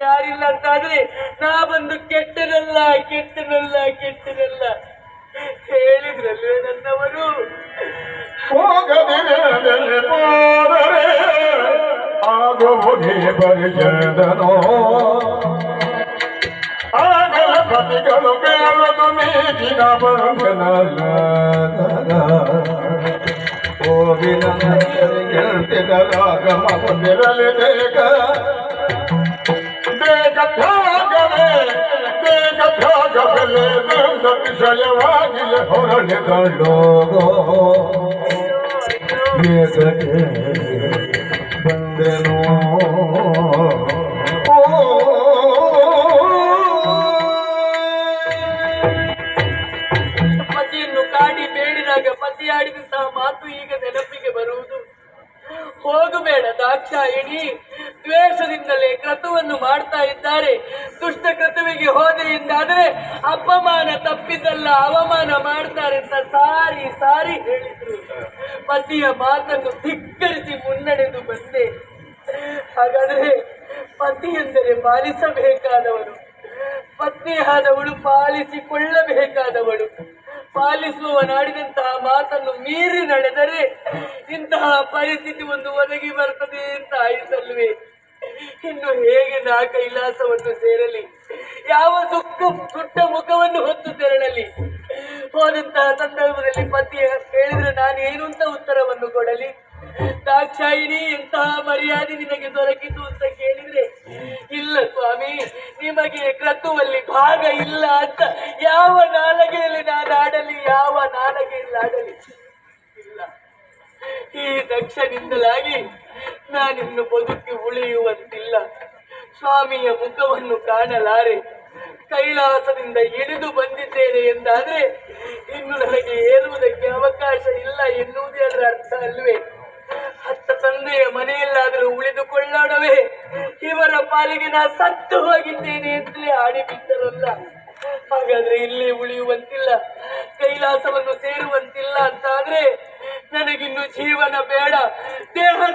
ಯಾರಿಲ್ಲ ಅಂತಾದ್ರೆ ನಾ ಬಂದು ಕೆಟ್ಟನಲ್ಲ ಕೆಟ್ಟನಲ್ಲ ಕೆಟ್ಟನಲ್ಲ ಹೇಳಿದ್ರಲ್ವೇ ನನ್ನವರು? ಆಗುವುದೇ ಪರಿಚಯದನೋ? ಆಗಲ ಪತಿಗಳು ಬೇಳದು ನೀಗಿನ ಬಂಧನಲ್ಲ ಹೋಗಿನ ಗೆಲ್ತಿದರಾಗ ಮಗುದಿರಲಿ ಬೇಗ ಬೇಗ. ಬೇಗ ತ್ಯಾಗವೇ ವಿಷಯವಾಗಿಲೆ ಹೊರಳಿದಳೋ ಬೇಗಕ್ಕೆ ಬಂದೆನೋ ಪತಿಯನ್ನು ಕಾಡಿ ಬೇಡಿದಾಗ ಪತಿ ಆಡಿದಂತಹ ಮಾತು ಈಗ ನೆನಪಿಗೆ ಬರುವುದು. ಹೋಗಬೇಡ ದಾಕ್ಷಾಯಿಣಿ. ದ್ವೇಷದಿಂದಲೇ ಕ್ರತುವನ್ನು ಮಾಡ್ತಾ ಇದ್ದಾರೆ. ದುಷ್ಟ ಕ್ರತುವಿಗೆ ಹೋದೆ ಎಂದಾದರೆ ಅಪಮಾನ ತಪ್ಪಿದ್ದಲ್ಲ, ಅವಮಾನ ಮಾಡ್ತಾರೆ ಅಂತ ಸಾರಿ ಸಾರಿ ಹೇಳಿದ್ರು. ಪತಿಯ ಮಾತನ್ನು ಧಿಕ್ಕರಿಸಿ ಮುನ್ನಡೆದು ಬಂದೆ. ಹಾಗಾದ್ರೆ ಪತಿ ಎಂದರೆ ಪಾಲಿಸಬೇಕಾದವರು ಪತ್ನಿಯಾದವಳು ಪಾಲಿಸಿಕೊಳ್ಳಬೇಕಾದವಳು? ಪಾಲಿಸುವವನಾಡಿದಂತಹ ಮಾತನ್ನು ಮೀರಿ ನಡೆದರೆ ಇಂತಹ ಪರಿಸ್ಥಿತಿ ಒಂದು ಒದಗಿ ಬರ್ತದೆ ಅಂತ ಆಯಿತಲ್ವೇ? ಇನ್ನು ಹೇಗೆ ನಾ ಕೈಲಾಸವನ್ನು ಸೇರಲಿ? ಯಾವ ಸುಕ್ಕು ಸುಟ್ಟ ಮುಖವನ್ನು ಹೊತ್ತು ತೆರಳಲಿ? ಹೋದಂತಹ ಸಂದರ್ಭದಲ್ಲಿ ಪತಿ ಕೇಳಿದ್ರೆ ನಾನು ಏನು ಅಂತ ಉತ್ತರವನ್ನು ಕೊಡಲಿ? ದಾಕ್ಷಾಯಿಣಿ, ಎಂತಹ ಮರ್ಯಾದೆ ನಿನಗೆ ದೊರಕಿತು ಅಂತ ಕೇಳಿದ್ರೆ, ಇಲ್ಲ ಸ್ವಾಮಿ, ನಿಮಗೆ ಕ್ರತುವಲ್ಲಿ ಭಾಗ ಇಲ್ಲ ಅಂತ ಯಾವ ನಾಲಗೆಯಲ್ಲಿ ನಾನು ಆಡಲಿ, ಯಾವ ನಾಲಗೆಯಲ್ಲಿ ಆಡಲಿ? ಈ ದಕ್ಷನಿಂದಲಾಗಿ ನಾನಿನ್ನು ಬದುಕಿ ಉಳಿಯುವಂತಿಲ್ಲ. ಸ್ವಾಮಿಯ ಮುಖವನ್ನು ಕಾಣಲಾರೆ. ಕೈಲಾಸದಿಂದ ಇಳಿದು ಬಂದಿದ್ದೇನೆ ಎಂದಾದ್ರೆ ಇನ್ನು ನನಗೆ ಏರುವುದಕ್ಕೆ ಅವಕಾಶ ಇಲ್ಲ ಎನ್ನುವುದೇ ಅದರ ಅರ್ಥ ಅಲ್ವೇ? ಹತ್ತ ತಂದೆಯ ಮನೆಯಲ್ಲಾದರೂ ಉಳಿದುಕೊಳ್ಳೋಣವೇ? ಇವರ ಪಾಲಿಗೆ ನಾ ಸತ್ತು ಹೋಗಿದ್ದೇನೆ ಅಂತಲೇ ಆಡಿಬಿಟ್ಟರಲ್ಲ. ಹಾಗಾದ್ರೆ ಇಲ್ಲೇ ಉಳಿಯುವಂತಿಲ್ಲ ಕೈಲಾಸವನ್ನು ಸೇರುವಂತಿಲ್ಲ ಅಂತಾದ್ರೆ ನನಗಿನ್ನು ಜೀವನ ಬೇಡ. ದೇಹತ್ಯಾಗವೇ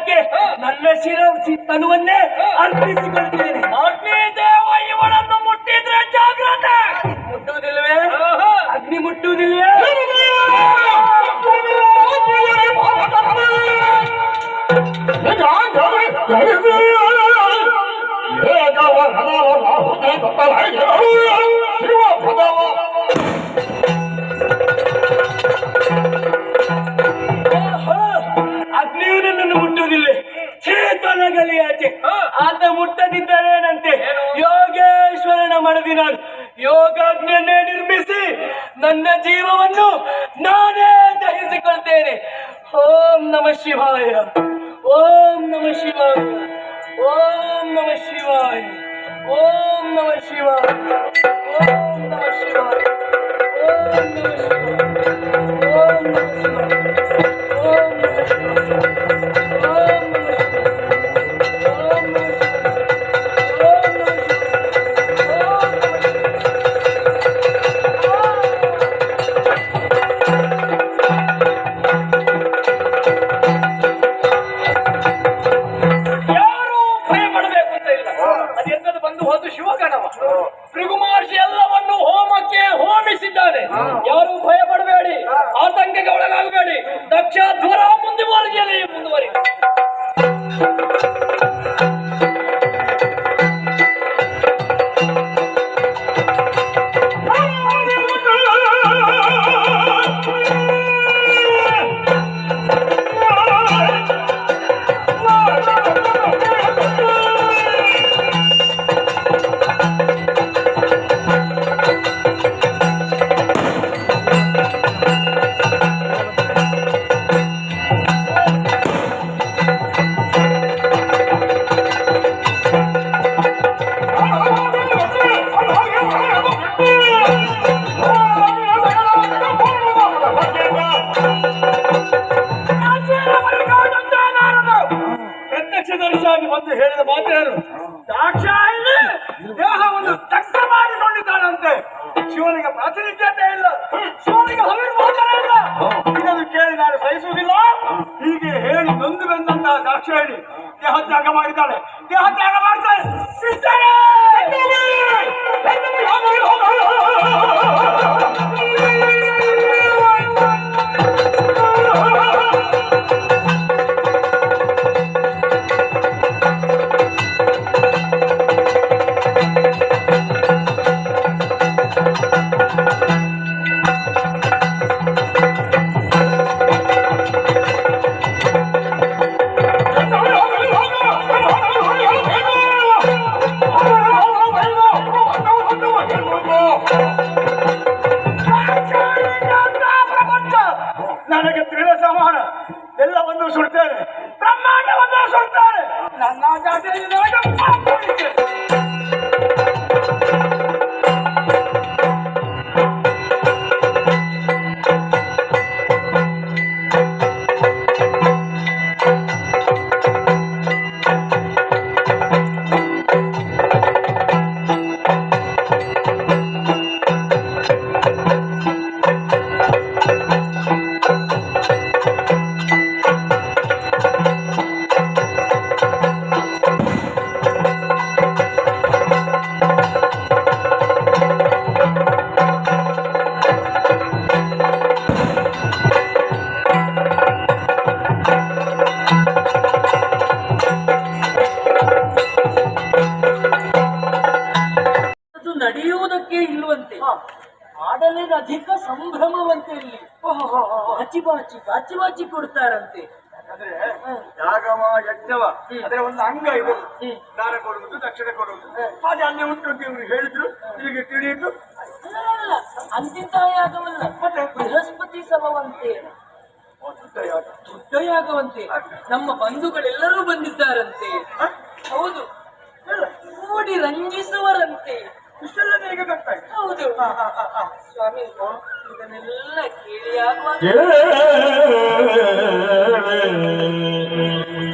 ದೇವಕ್ಕೆ ನನ್ನ ಶಿರಸಿ ತನುವನ್ನೇ ಅರ್ಪಿಸಿಕೊಳ್ತೇನೆ ಅಗ್ನಿ ದೇವ ಇವಳನ್ನು ಮುಟ್ಟಿದ್ರೆ ಜಾಗ್ರತೆ. ಮುಟ್ಟುವುದಿಲ್ವೇ ಅಗ್ನಿ ಮುಟ್ಟುವುದಿಲ್ವೇ योग निर्मी नीव नाने दहसिके ओम नम शिवाय ओम नम शिवाय ओम नम शिवाय ओम नम शिवाय ओम नम शिवाय ओम नम शिवाय ಕೇಳಿ ನಾನು ಸಹಿಸುವುದಿಲ್ಲ ಹೀಗೆ ಹೇಳಿ ನೊಂದು ಬಂದಂತಹ ದಾಕ್ಷಾಯಣಿ ದೇಹ ತ್ಯಾಗ ಮಾಡಿದ್ದಾಳೆ ದೇಹ ತ್ಯಾಗ ಮಾಡ್ತಾಳೆ Thank you. ಅದರಲ್ಲಿ ಅಧಿಕ ಸಂಭ್ರಮವಂತೆ ಇಲ್ಲಿ. ಹಚ್ಚಿ ಬಾಚಿ ಬಾಚಿ ಬಾಚಿ ಕೊಡ್ತಾರಂತೆ. ಅಂದ್ರೆ ಯಾಗವ ಯಜ್ಞವ. ಅದರ ಒಂದು ಅಂಗ ಇದು. ದಾನ ಕೊಡುವುದು ದಕ್ಷಿಣ ಕೊಡುವುದು. ಹಾಗೆ ಅಲ್ಲಿ ಉಂಟು ಅಂತ ಇವ್ರು ಹೇಳಿದ್ರು. ನಿಮಗೆ ತಿಳಿಯಿತು. ಅಲ್ಲ ಅಂತಿಂತ ಯಾಗವಲ್ಲ? ಬೃಹಸ್ಪತಿ ಸಮವಂತೆ. ದೊಡ್ಡ ಯಾಗವಂತೆ. ನಮ್ಮ ಬಂಧುಗಳೆಲ್ಲರೂ ಬಂದಿದ್ದಾರಂತೆ. ಹೌದು. ನೋಡಿ ರಂಜಿಸುವರಂತೆ. ಇಷ್ಟೆಲ್ಲ ನಿನಗೆ ಗೊತ್ತಾಯ್ತು ಹೌದು. ಹಾ, ಹಾ, ಹಾ, ಹಾ. ಸ್ವಾಮಿ ಇದನ್ನೆಲ್ಲ ಕೇಳಿ ಆಗುವಾಗ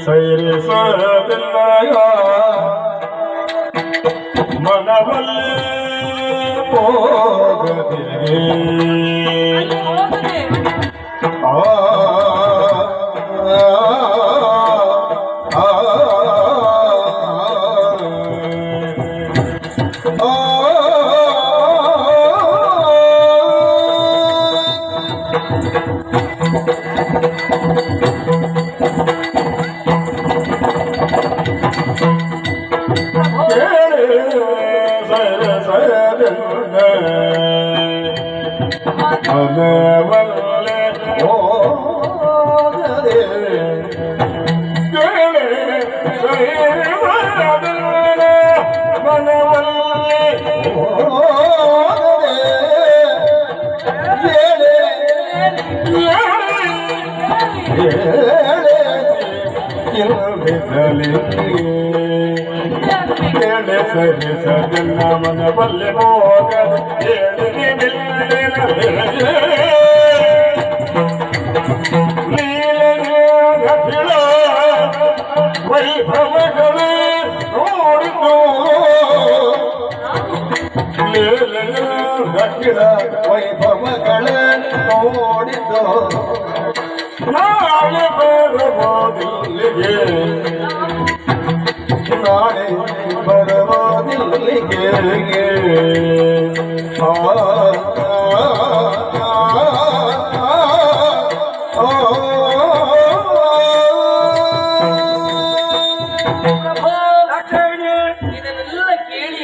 ಸೈರಿ ಸರದಿಲ್ಲಯ ಮನವಲ್ಲೇ ಹೋಗದಿರಿ ಅಲ್ಲಿ ಹೋಗದೆ. ಆ ಆ, ಸರಿ ಸದನ ಮನ ಬಲ್ಲೆ ಹೋಗದ ಕೇಳಿ ನೀಲ ವೈಭವಗಳೇ ನೋಡಿತು ದಕ್ಷಿಣ ನಾಳೆ ದಾಕ್ಷಾಯಿಣಿ. ಇದನ್ನೆಲ್ಲ ಕೇಳಿ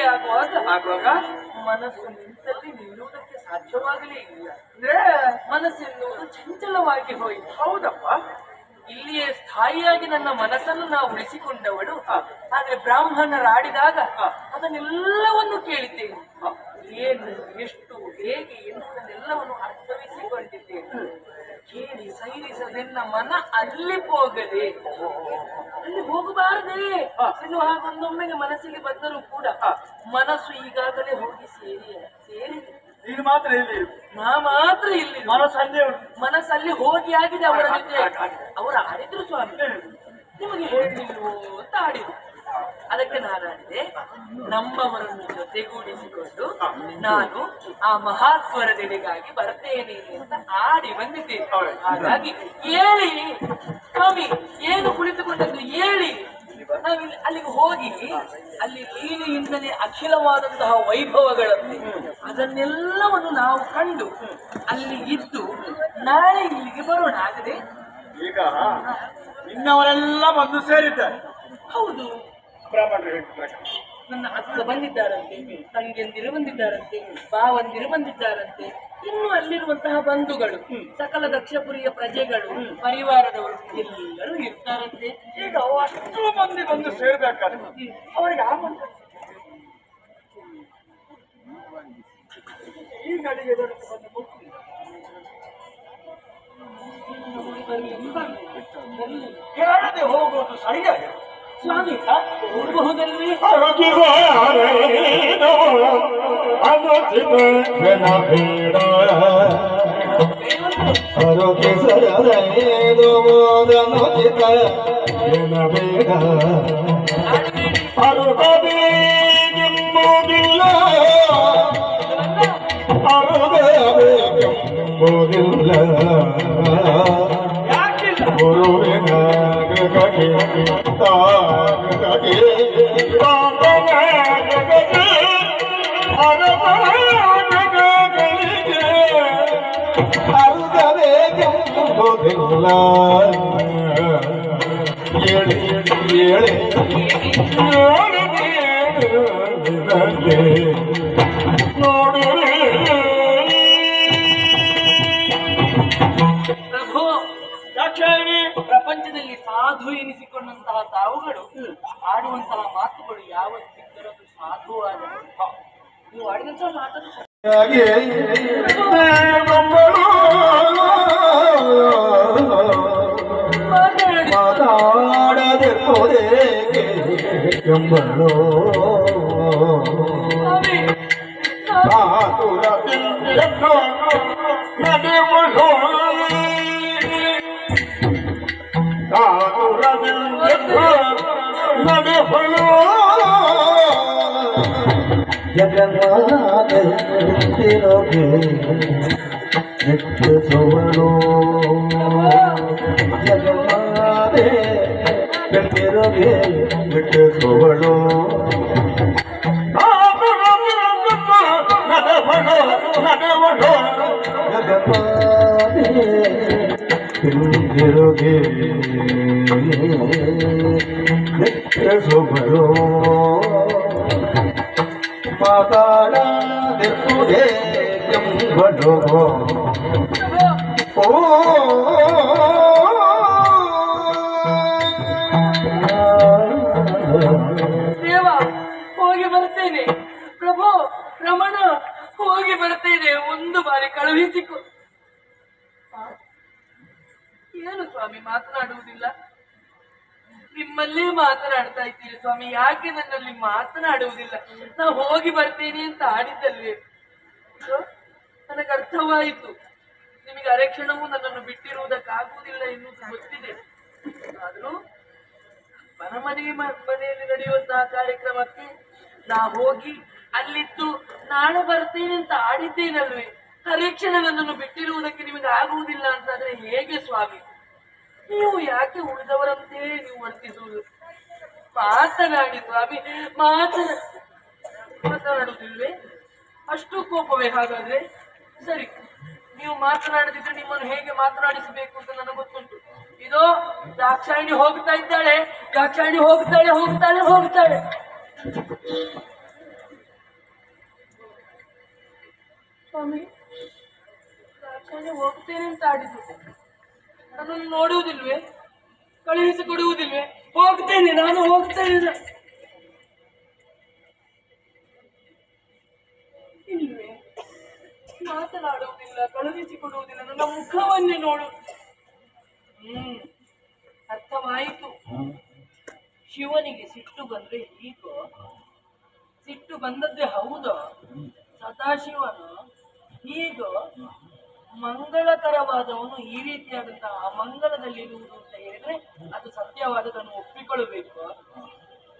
ಮನಸ್ಸು ನಿಂತಲ್ಲಿ ನಿಲ್ಲುವುದಕ್ಕೆ ಸಾಧ್ಯವಾಗಲೇ ಇಲ್ಲ ಅಂದ್ರೆ ಮನಸ್ಸೆನ್ನುವುದು ಚಂಚಲವಾಗಿ ಹೋಯಿತು ಹೌದಪ್ಪ ಇಲ್ಲಿಯೇ ಸ್ಥಾಯಿಯಾಗಿ ನನ್ನ ಮನಸ್ಸನ್ನು ನಾವು ಉಳಿಸಿಕೊಂಡವಳು. ಆದ್ರೆ ಬ್ರಾಹ್ಮಣರಾಡಿದಾಗ ಅದನ್ನೆಲ್ಲವನ್ನು ಕೇಳಿದ್ದೇನೆ. ಏನು, ಎಷ್ಟು, ಹೇಗೆ ಎಂಬುದನ್ನೆಲ್ಲವನ್ನು ಅರ್ಥವಿಸಿಕೊಂಡಿದ್ದೇನೆ ಕೇಳಿ ಸೈರಿಸದೆನ್ನ ಮನ ಅಲ್ಲಿ ಹೋಗದೆ. ಅಲ್ಲಿ ಹೋಗಬಾರದೆ. ಹಾಗ ಹಾಗೊಂದೊಮ್ಮೆಗೆ ಮನಸ್ಸಿಗೆ ಬಂದರೂ ಕೂಡ ಮನಸ್ಸು ಈಗಾಗಲೇ ಹೋಗಿ ಸೇರಿ ಸೇರಿ ನೀನು ಮಾತ್ರ ಇಲ್ಲಿ ನಾ ಮಾತ್ರ ಇಲ್ಲಿ ಮನಸ್ಸಲ್ಲೇ ಉಂಟು. ಮನಸ್ಸಲ್ಲಿ ಹೋಗಿ ಆಗಿದೆ ಅವರ ಜೊತೆ. ಅವರು ಆಡಿದ್ರು ಸ್ವಾಮಿ. ನಿಮಗೆ ಹೇಳಿಲ್ವೋ ಅಂತ ಆಡಿದ್ರು. ಅದಕ್ಕೆ ನಾನು ಆಡಿದೆ ನಮ್ಮವರನ್ನು ಜೊತೆಗೂಡಿಸಿಕೊಂಡು ನಾನು ಆ ಮಹಾತ್ವರದೆಡೆಗಾಗಿ ಬರ್ತೇನೆ ಅಂತ ಆಡಿ ಬಂದಿದ್ದೇನೆ. ಹಾಗಾಗಿ ಹೇಳಿ. ಸ್ವಾಮಿ ಏನು ಕುಳಿತುಕೊಂಡದ್ದು ಹೇಳಿ. ನಾವಿಲ್ಲಿ ಅಲ್ಲಿಗೆ ಹೋಗಿ ಅಲ್ಲಿ ಲೀಲೆಯಿಂದಲೇ ಅಖಿಲವಾದಂತಹ ವೈಭವಗಳನ್ನು ಅದನ್ನೆಲ್ಲವನ್ನು ನಾವು ಕಂಡು ಅಲ್ಲಿ ಇದ್ದು ನಾಳೆ ಇಲ್ಲಿಗೆ ಬರೋಣ. ಆಗದೆ ಈಗ ಇನ್ನವರೆಲ್ಲ ಬಂದು ಸೇರಿದ್ದಾರೆ. ಹೌದು. ಬ್ರಾಹ್ಮಣರು ಹೇಳಿದ ಪ್ರಕಾರ. ನನ್ನ ಅಕ್ಕ ಬಂದಿದ್ದಾರಂತೆ ತಂಗಿಯಂದಿರು ಬಂದಿದ್ದಾರಂತೆ ಬಾವಂದಿರು ಬಂದಿದ್ದಾರಂತೆ ಇನ್ನು ಅಲ್ಲಿರುವಂತಹ ಬಂಧುಗಳು ಸಕಲ ದಕ್ಷಪುರಿಯ ಪ್ರಜೆಗಳು ಪರಿವಾರದವರು ಎಲ್ಲರೂ ಇರ್ತಾರಂತೆ ಈಗ ಅಷ್ಟು ಮಂದಿ ಬಂದು ಸೇರ್ಬೇಕಾದ್ರೆ ಅವರಿಗೆ ಆಮಂತ್ರಣ ಈ ಬಂದು. ಹೇಳದೆ ಸರಿಯಾಗಿ ಸ್ವಾಮಿ ಹೋಗಬಹುದಲ್ವೇ ಆರೋಗ್ಯ ಸರದೇದು ಮೋದನುಚಿತ ಏನ ಬೇಡ ಅರುಗಬೇಕೆಂಬುದಿಲ್ಲ ಅರುಗಬೇಕೆಂಬುದಿಲ್ಲ ಯಾಕಿಲ್ಲ ಗುರುವಿನ ಗಗಗೆ ಏಳೆ ಏಳೆ ನೋಡಿ ಪ್ರಭು ದಕ್ಷಿಣ ಪ್ರಪಂಚದಲ್ಲಿ ಸಾಧು ಎನಿಸಿಕೊಂಡಂತಹ ತಾವುಗಳು ಆಡುವಂತಹ ಮಾತುಗಳು ಯಾವ ಸಿಕ್ಕರದು ಸಾಧುವಾದ ನೀವು ಆಡಿದಂತಹ ಮಾತನ್ನು ಮಾತಾಡದೆ ಎಂಬಳು ಮಾತುರ जगम सोलो गेट सो गे कृट सो ಓ ದೇವ ಹೋಗಿ ಬರ್ತೇನೆ ಪ್ರಭು ರಮಣ ಹೋಗಿ ಬರ್ತೇನೆ ಒಂದು ಬಾರಿ ಕಳುಹಿಸಿಕೊ? ಏನು ಸ್ವಾಮಿ ಮಾತನಾಡುವುದಿಲ್ಲ. ನಿಮ್ಮಲ್ಲೇ ಮಾತನಾಡ್ತಾ ಇದ್ದೀರಿ ಸ್ವಾಮಿ. ಯಾಕೆ ನನ್ನಲ್ಲಿ ಮಾತನಾಡುವುದಿಲ್ಲ? ನಾ ಹೋಗಿ ಬರ್ತೇನೆ ಅಂತ ಆಡಿದ್ದಲ್ವೇ? ನನಗೆ ಅರ್ಥವಾಯಿತು. ನಿಮಗೆ ಅರೆಕ್ಷಣವೂ ನನ್ನನ್ನು ಬಿಟ್ಟಿರುವುದಕ್ಕಾಗುವುದಿಲ್ಲ ಎನ್ನುವುದು ಗೊತ್ತಿದೆ. ಆದರೂ ಮನಮನೆ ಮನೆಯಲ್ಲಿ ನಡೆಯುವಂತಹ ಕಾರ್ಯಕ್ರಮಕ್ಕೆ ನಾ ಹೋಗಿ ಅಲ್ಲಿದ್ದು ನಾಳೆ ಬರ್ತೀನಿ ಅಂತ ಆಡಿದ್ದೇನಲ್ವೇ? ಅರೆಕ್ಷಣ ನನ್ನನ್ನು ಬಿಟ್ಟಿರುವುದಕ್ಕೆ ನಿಮಗೆ ಆಗುವುದಿಲ್ಲ ಅಂತಂದ್ರೆ ಹೇಗೆ ಸ್ವಾಮಿ? ನೀವು ಯಾಕೆ ಉಳಿದವರಂತೆ ನೀವು ವರ್ತಿಸುವುದು? ಮಾತನಾಡಿ ಸ್ವಾಮಿ, ಮಾತನ ಅಷ್ಟು ಕೋಪವೇ ಹಾಗಾದ್ರೆ? ಸರಿ, ನೀವು ಮಾತನಾಡದಿದ್ರೆ ನಿಮ್ಮನ್ನು ಹೇಗೆ ಮಾತನಾಡಿಸಬೇಕು ಅಂತ ನನಗೆ ಗೊತ್ತುಂಟು. ಇದೋ, ದಾಕ್ಷಾಯಿಣಿ ಹೋಗ್ತಾ ಇದ್ದಾಳೆ, ದಾಕ್ಷಾಯಿಣಿ ಹೋಗ್ತಾಳೆ ಹೋಗ್ತಾಳೆ ಹೋಗ್ತಾಳೆ. ಸ್ವಾಮಿ, ದಾಕ್ಷಾಯಿಣಿ ಹೋಗ್ತೇನೆ ಅಂತ ಆಡಿದ್ದು. ನನ್ನನ್ನು ನೋಡುವುದಿಲ್ವೇ? ಕಳುಹಿಸಿ ಕೊಡುವುದಿಲ್ವೇ? ಹೋಗ್ತೇನೆ, ನಾನು ಹೋಗ್ತೇನೆ ಇಲ್ವೇ? ಮಾತನಾಡುವುದಿಲ್ಲ ಕಳುಹಿಸಿಕೊಡುವುದಿಲ್ಲ ನನ್ನ ಮುಖವನ್ನೇ ನೋಡು. ಹ್ಮ್, ಅರ್ಥವಾಯಿತು. ಶಿವನಿಗೆ ಸಿಟ್ಟು ಬಂದ್ರೆ ಹೀಗೋ ಸಿಟ್ಟು ಬಂದದ್ದೇ ಹೌದು? ಸದಾಶಿವನು? ಹೀಗೋ? ಮಂಗಳಕರವಾದವನು ಈ ರೀತಿಯಾದಂತಹ ಅಮಂಗಲದಲ್ಲಿರುವುದು ಅಂತ ಹೇಳಿದ್ರೆ ಅದು ಸತ್ಯವಾದದನ್ನು ಒಪ್ಪಿಕೊಳ್ಳಬೇಕು.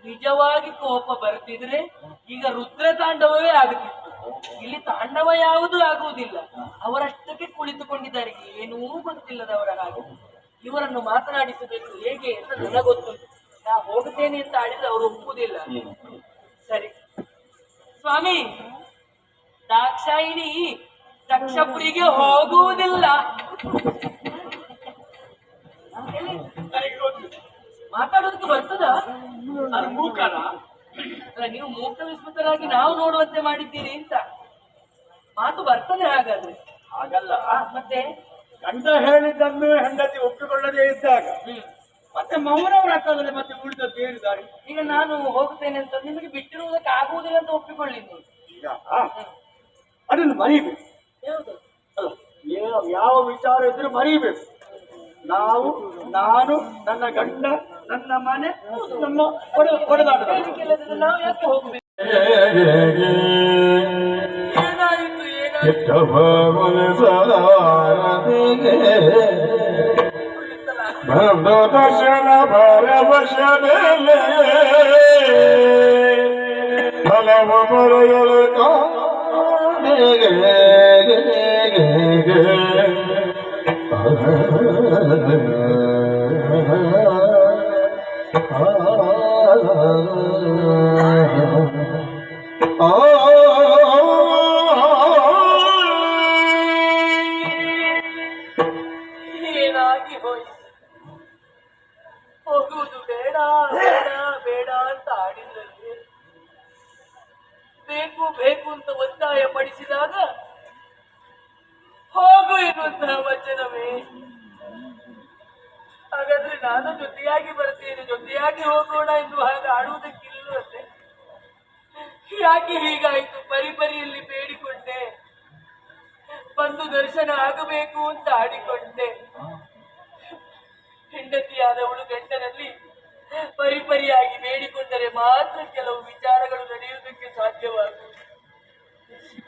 ನಿಜವಾಗಿ ಕೋಪ ಬರ್ತಿದ್ರೆ ಈಗ ರುದ್ರ ತಾಂಡವವೇ ಆಗುತ್ತಿತ್ತು ಇಲ್ಲಿ ತಾಂಡವ ಯಾವುದೂ ಆಗುವುದಿಲ್ಲ. ಅವರಷ್ಟಕ್ಕೆ ಕುಳಿತುಕೊಂಡಿದ್ದಾರೆ. ಏನೂ ಗೊತ್ತಿಲ್ಲದವರ ಹಾಗೆ. ಇವರನ್ನು ಮಾತನಾಡಿಸಬೇಕು ಹೇಗೆ ಅಂತ ನನಗೆ ಗೊತ್ತು ನಾ ಹೋಗುತ್ತೇನೆ ಅಂತ ಆಡಿದ್ರೆ ಅವರು ಒಪ್ಪುವುದಿಲ್ಲ. ಸರಿ. ಸ್ವಾಮಿ, ದಾಕ್ಷಾಯಿಣಿ ದಕ್ಷಪುರಿಗೆ ಹೋಗುವುದಿಲ್ಲ. ಮಾತಾಡೋದಕ್ಕೆ ಬರ್ತದ? ಅದು ಮೂಕನ. ಅಲ್ಲ ನೀವು ಮೂಕ ವಿಸ್ಮೃತರಾಗಿ ನಾವು ನೋಡುವಂತೆ ಮಾಡಿದ್ದೀರಿ ಅಂತ. ಮಾತು ಬರ್ತದೆ ಹಾಗಾದ್ರೆ. ಹಾಗಲ್ಲ. ಮತ್ತೆ? ಗಂಡ ಹೇಳಿದ್ದನ್ನು ಹೆಂಡತಿ ಒಪ್ಪಿಕೊಳ್ಳದೇ ಇದ್ದಾಗ ಹ್ಮ್. ಮತ್ತೆ ಮೌನ ವ್ರತದಲ್ಲಿ ಮತ್ತೆ ಉಳಿದ ದಾರಿ? ಈಗ ನಾನು ಹೋಗ್ತೇನೆ ಅಂತ ನಿಮಗೆ ಬಿಟ್ಟಿರುವುದಕ್ಕೆ ಆಗುವುದಿಲ್ಲ ಅಂತ ಒಪ್ಪಿಕೊಳ್ಳಿ ನೀವು. ಈಗ ಅದನ್ನು ಮರಿಬೇಕು ಯಾವ ವಿಚಾರ ಇದ್ರೂ ಮರಿಬೇಕು. ನಾವು, ನಾನು, ನನ್ನ ಗಂಡ, ನನ್ನ ಮನೆ, ನಮ್ಮ ಕೇಳಿದ್ರೆ ನಾವು ಯಾಕೆ ಹೋಗ್ಬೇಕು ಬಂದು ದರ್ಶನ ಭರವಶದಲ್ಲಿ ಫಲವ ಬರೆಯಲು Ah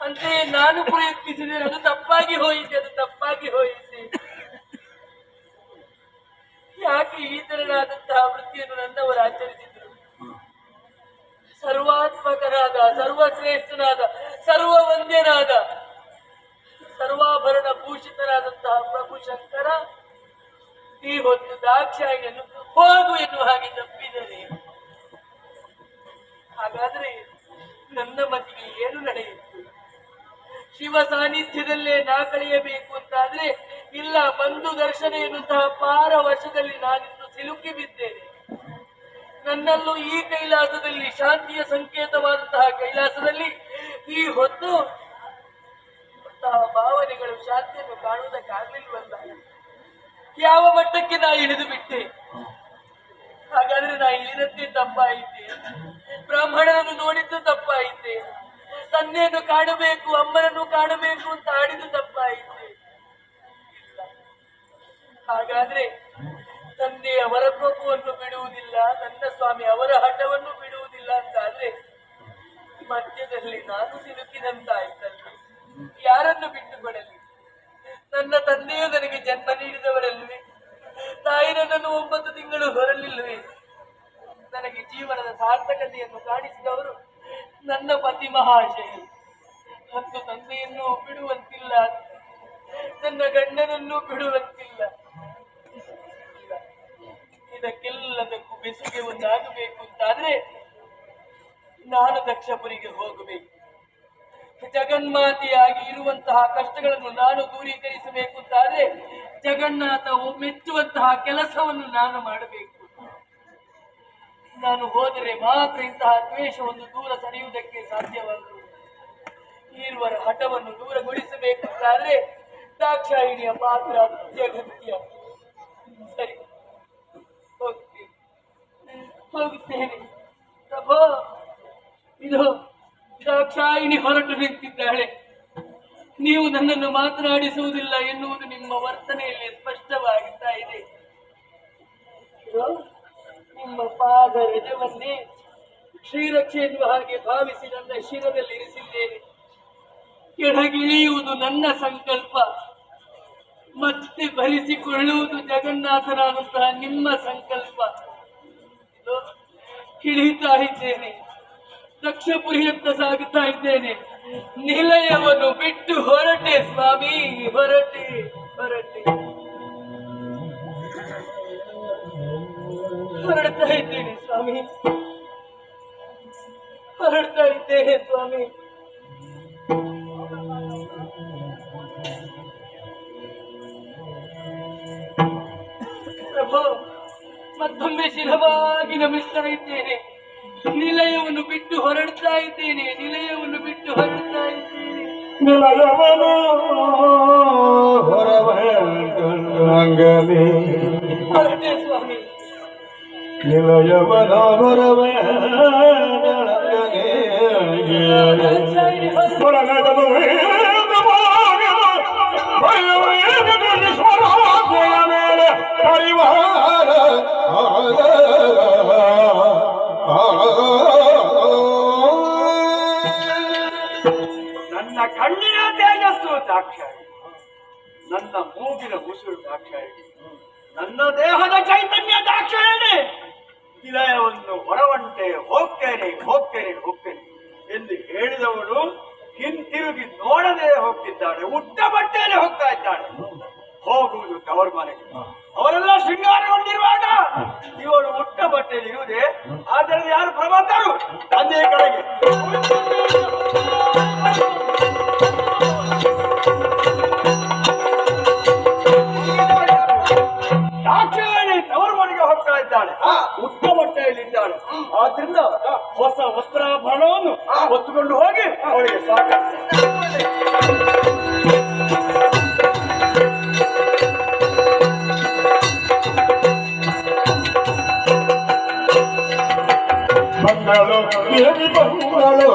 ಅಂತೆಯೇ ನಾನು ಪ್ರಯತ್ನಿಸಿದೆ, ಅದು ತಪ್ಪಾಗಿ ಹೋಯಿತೆ, ಅದು ತಪ್ಪಾಗಿ ಹೋಯಿತೆ. ಯಾಕೆ ಈ ತರನಾದಂತಹ ವೃತ್ತಿಯನ್ನು ನನ್ನವರು ಆಚರಿಸಿದ್ರು? ಸರ್ವಾತ್ಮಕನಾದ, ಸರ್ವಶ್ರೇಷ್ಠನಾದ, ಸರ್ವವಂದ್ಯನಾದ, ಸರ್ವಾಭರಣ ಭೂಷಿತನಾದಂತಹ ಪ್ರಭು ಶಂಕರ ಈ ಒಂದು ದಾಕ್ಷಾಯಿಯನ್ನು ಹೋಗು ಎನ್ನುವ ಹಾಗೆ ತಪ್ಪಿದರೆ. ಹಾಗಾದ್ರೆ ನನ್ನ ಮತಿಗೆ ಏನು ನಡೆಯಿತು ಶಿವ ಸಾನ್ನಿಧ್ಯದಲ್ಲೇ ನಾ ಕಳೆಯಬೇಕು ಅಂತಾದ್ರೆ, ಇಲ್ಲ ಬಂಧು ದರ್ಶನ ಎನ್ನುವಂತಹ ಪಾರ ವರ್ಷದಲ್ಲಿ ನಾನಿಂದು ಸಿಲುಕಿ ಬಿದ್ದೇನೆ. ನನ್ನಲ್ಲೂ ಈ ಕೈಲಾಸದಲ್ಲಿ ಶಾಂತಿಯ ಸಂಕೇತವಾದಂತಹ ಕೈಲಾಸದಲ್ಲಿ ಈ ಹೊತ್ತು ಅಂತಹ ಭಾವನೆಗಳು ಶಾಂತಿಯನ್ನು ಕಾಣುವುದಕ್ಕಾಗಲಿಲ್ವಲ್ಲ ಯಾವ ಮಟ್ಟಕ್ಕೆ ನಾ ಇಳಿದು ಬಿಟ್ಟೆ? ಹಾಗಾದ್ರೆ ನಾ ಇಳಿದದ್ದೇ ತಪ್ಪಾಯಿತೆ? ಬ್ರಾಹ್ಮಣನನ್ನು ನೋಡಿದ್ದು ತಪ್ಪಾಯಿತೆ? ತಂದೆಯನ್ನು ಕಾಣಬೇಕು ಅಮ್ಮನನ್ನು ಕಾಣಬೇಕು ಅಂತ ಆಡಿದು ತಪ್ಪಾಯಿತು. ಹಾಗಾದ್ರೆ ತಂದೆ ಅವರ ಕೋಪವನ್ನು ಬಿಡುವುದಿಲ್ಲ, ನನ್ನ ಸ್ವಾಮಿ ಅವರ ಹಠವನ್ನು ಬಿಡುವುದಿಲ್ಲ ಅಂತ ಅಂತಾದ್ರೆ ಮಧ್ಯದಲ್ಲಿ ನಾನು ಸಿಲುಕಿದಂತಾಯ್ತಲ್ಲಿ ಯಾರನ್ನು ಬಿಟ್ಟು ಕೊಡಲಿ? ನನ್ನ ತಂದೆಯು ನನಗೆ ಜನ್ಮ ನೀಡಿದವರಲ್ವೇ? ತಾಯಿ ನನ್ನನ್ನು ಒಂಬತ್ತು ತಿಂಗಳು ಹೊರಲಿಲ್ವೇ ನನಗೆ ಜೀವನದ ಸಾರ್ಥಕತೆಯನ್ನು ಕಾಣಿಸಿದವರು ನನ್ನ ಪತಿ ಮಹಾಶಯ. ಮತ್ತು ತಂದೆಯನ್ನು ಬಿಡುವಂತಿಲ್ಲ. ನನ್ನ ಗಂಡನನ್ನು ಬಿಡುವಂತಿಲ್ಲ. ಇದಕ್ಕೆಲ್ಲದಕ್ಕೂ ಬೆಸುಗೆ ಒಂದಾಗಬೇಕು ಅಂತಾದ್ರೆ ನಾನು ದಕ್ಷಪುರಿಗೆ ಹೋಗಬೇಕು. ಜಗನ್ಮಾತೆಯಾಗಿ ಇರುವಂತಹ ಕಷ್ಟಗಳನ್ನು ನಾನು ದೂರೀಕರಿಸಬೇಕು ಅಂತಾದ್ರೆ ಜಗನ್ನಾಥ ಮೆಚ್ಚುವಂತಹ ಕೆಲಸವನ್ನು ನಾನು ಮಾಡಬೇಕು. ನಾನು ಹೋದರೆ ಮಾತ್ರ ಇಂತಹ ದ್ವೇಷವನ್ನು ದೂರ ಸರಿಯುವುದಕ್ಕೆ ಸಾಧ್ಯವಾಗುವುದು ಈರುವರ ಹಠವನ್ನು ದೂರಗೊಳಿಸಬೇಕಾದರೆ ದಾಕ್ಷಾಯಿಣಿಯ ಪಾತ್ರ ಅತ್ಯಗತ್ಯ. ಸರಿ ಹೋಗುತ್ತೇನೆ. ಪ್ರಭೋ, ಇದು ದಾಕ್ಷಾಯಿಣಿ ಹೊರಟು ನಿಂತಿದ್ದಾಳೆ. ನೀವು ನನ್ನನ್ನು ಮಾತನಾಡಿಸುವುದಿಲ್ಲ ಎನ್ನುವುದು ನಿಮ್ಮ ವರ್ತನೆಯಲ್ಲಿ ಸ್ಪಷ್ಟವಾಗುತ್ತಾ ಇದು ನಿಮ್ಮ ಪಾದ ರಜವನ್ನೇ ಶ್ರೀರಕ್ಷೆ ಎನ್ನುವ ಹಾಗೆ ಭಾವಿಸಿ ನನ್ನ ಶಿರದಲ್ಲಿ ಇರಿಸಿದ್ದೇನೆ. ಕೆಳಗಿಳಿಯುವುದು ನನ್ನ ಸಂಕಲ್ಪ. ಮತ್ತೆ ಭರಿಸಿಕೊಳ್ಳುವುದು ಜಗನ್ನಾಥನಾದಂತಹ ನಿಮ್ಮ ಸಂಕಲ್ಪ. ಇಳಿತಾ ಇದ್ದೇನೆ. ದಕ್ಷಪುರಿಯತ್ತ ಸಾಗುತ್ತಾ ಇದ್ದೇನೆ. ನಿಲಯವನ್ನು ಬಿಟ್ಟು ಹೊರಟೆ ಸ್ವಾಮಿ, ಹೊರಟೆ ಹೊರಟೆ. ಹೊರಡ್ತಾ ಇದ್ದೇನೆ ಸ್ವಾಮಿ. ಹೊರಡ್ತಾ ಇದ್ದೇನೆ ಸ್ವಾಮಿ. ಪ್ರಭು ಮತ್ತೊಮ್ಮೆ ಶಿರವಾಗಿ ನಮಿಸ್ತಾ ಇದ್ದೇನೆ. ನಿಲಯವನ್ನು ಬಿಟ್ಟು ಹೊರಡ್ತಾ ಇದ್ದೇನೆ. ನಿಲಯವನ್ನು ಬಿಟ್ಟು ಹೊರಡ್ತಾ ಇದ್ದೇನೆ. ನಿಲಯವನು ಹೊರವಂಗಲಿ ಹೊರಟೆ ಸ್ವಾಮಿ. ನನ್ನ ಕಣ್ಣಿನ ತೇಜಸ್ಸು ದಾಕ್ಷಾಯಿ ನನ್ನ ಮೂಗಿನ ಉಸಿರು ದಾಕ್ಷಾಯಿಣಿ. ನನ್ನ ದೇಹದ ಚೈತನ್ಯ ದಾಕ್ಷಾಯಿಣಿ. ವಿಲಯವನ್ನು ಹೊರವಂಟೆ ಹೋಗ್ತೇನೆ ಹೋಗ್ತೇನೆ ಹೋಗ್ತೇನೆ ಎಂದು ಹೇಳಿದವಳು ಹಿಂತಿರುಗಿ ನೋಡದೆ ಹೋಗ್ತಿದ್ದಾಳೆ ಉಟ್ಟ ಬಟ್ಟೆಯಲ್ಲಿ ಹೋಗ್ತಾ ಇದ್ದಾಳೆ ಹೋಗುವುದು ಕವರ್ ಮನೆಗೆ ಅವರೆಲ್ಲ ಶೃಂಗಾರಗೊಂಡಿರುವಾಗ ಇವಳು ಉಟ್ಟ ಬಟ್ಟೆಯಲ್ಲಿ ಇರುವುದೇ ಆದ್ದರಿಂದ ಯಾರು ಪ್ರಬಂಧರು ತಂದೆಯ ಕಡೆಗೆ. ಹೊತ್ತುಕೊಂಡು ಹೋಗಿ ಅವಳಿಗೆ ಸ್ವಾಗತ ಬಂದಳು ಎಲ್ಲಿ ಬಂದಳು